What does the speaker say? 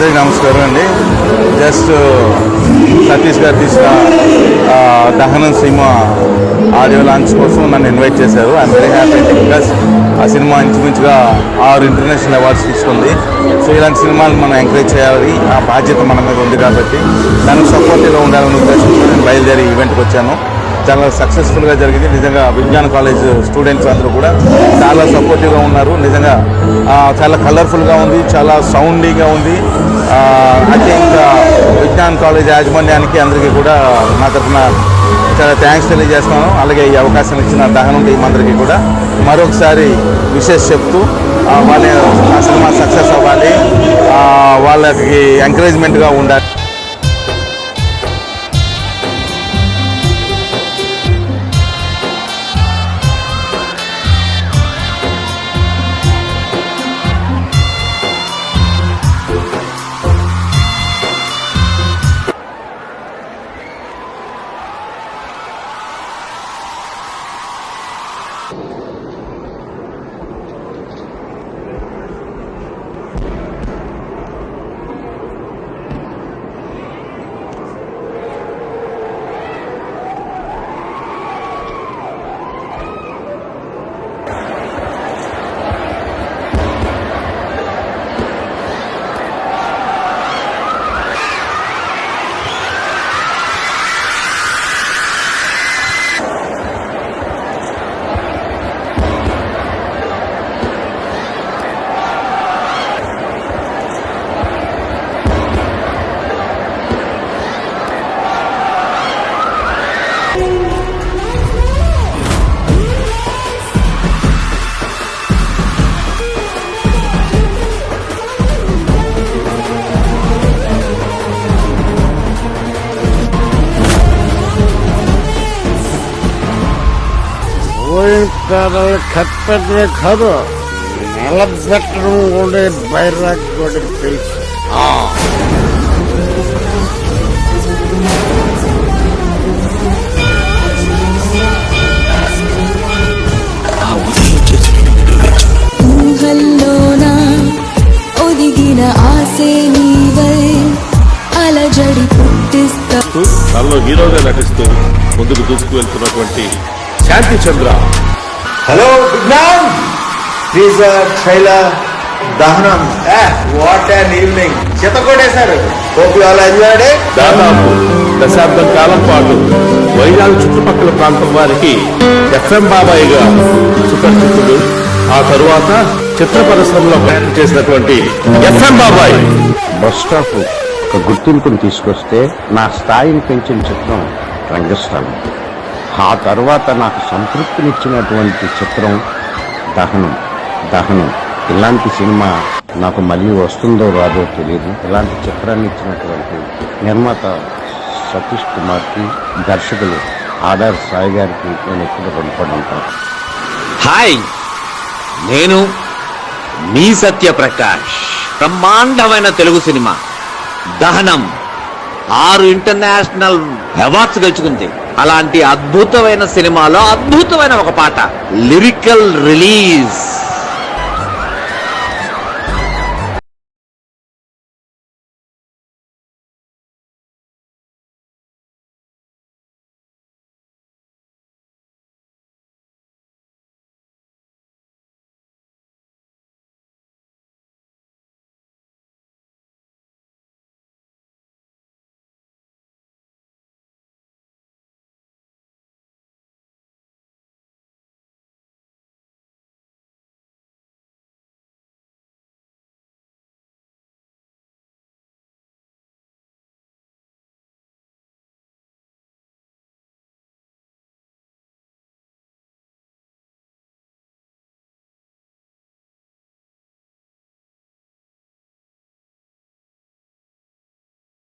అందరికీ నమస్కారం అండి. జస్ట్ సతీష్ గారు తీసిన దహనం సినిమా ఆడియో లాంచ్ కోసం నన్ను ఇన్వైట్ చేశారు. ఐఎమ్ వెరీ హ్యాపీ బికాస్ ఆ సినిమా ఇంచుమించుగా ఆరు ఇంటర్నేషనల్ అవార్డ్స్ తీసుకుంది. సో ఇలాంటి సినిమాలు మనం ఎంకరేజ్ చేయాలి. ఆ బాధ్యత మన మీద ఉంది కాబట్టి దానికి సపోర్టివ్గా ఉండాలనే ఉద్దేశంతో నేను బయలుదేరి ఈవెంట్కి వచ్చాను. చాలా సక్సెస్ఫుల్గా జరిగింది. నిజంగా విజ్ఞాన కాలేజ్ స్టూడెంట్స్ అందరూ కూడా చాలా సపోర్టివ్గా ఉన్నారు. నిజంగా చాలా కలర్ఫుల్గా ఉంది. చాలా సౌండీగా ఉంది. ఐ థింక్ విజ్ఞాన్ కాలేజ్ యాజమాన్యానికి అందరికీ కూడా నా తరఫున చాలా థ్యాంక్స్ తెలియజేస్తున్నాను అలాగే ఈ అవకాశం ఇచ్చిన దహనం టీం అందరికీ కూడా మరొకసారి విషెస్ చెప్తూ వాళ్ళ సినిమా సక్సెస్ అవ్వాలి. వాళ్ళకి ఎంకరేజ్మెంట్గా ఉండాలి. పోయిన కట్టడమే కాదు నిలబెట్టడం కూడా తెలుసు అలజడి పుట్టిస్తా. నటిస్తూ దానిలో హీరోగా నటిస్తూ ముందుకు దూసుకు వెళ్తున్నటువంటి Shanti Chandra hello Vignan teaser trailer దహనం. వాట్ అన్ ఈవినింగ్ చిత కొట్టేశారు. Hope you all enjoyed it దాదాపు దశాబ్దం కాలం పాటు వైజాగ్ చుట్టుపక్కల ప్రాంతం వారికి ఎఫ్ఎం బాబాయిగా సుపరిచితుడు. ఆ తరువాత చిత్ర పరిశ్రమలో ప్రయాణం చేసినటువంటి ఎఫ్ఎం బాబాయ్. బస్ స్టాప్ ఒక గుర్తింపుని తీసుకొస్తే నా స్థాయిని పెంచిన చిత్రం రంగస్థలం. ఆ తర్వాత నాకు సంతృప్తినిచ్చినటువంటి చిత్రం దహనం. దహనం. ఇలాంటి సినిమా నాకు మళ్ళీ వస్తుందో రాదో తెలియదు ఇలాంటి చిత్రాన్ని ఇచ్చినటువంటి నిర్మాత సతీష్ కుమార్కి దర్శకులు ఆధార్ సాయి గారికి నేను ఎప్పుడు రుణపడి ఉంటాను హాయ్! నేను మీ సత్యప్రకాష్. బ్రహ్మాండమైన తెలుగు సినిమా. దహనం. ఆరు ఇంటర్నేషనల్ అవార్డ్స్ గెలుచుకుంది. అలాంటి అద్భుతమైన సినిమాలో అద్భుతమైన ఒక పాట. Lyrical release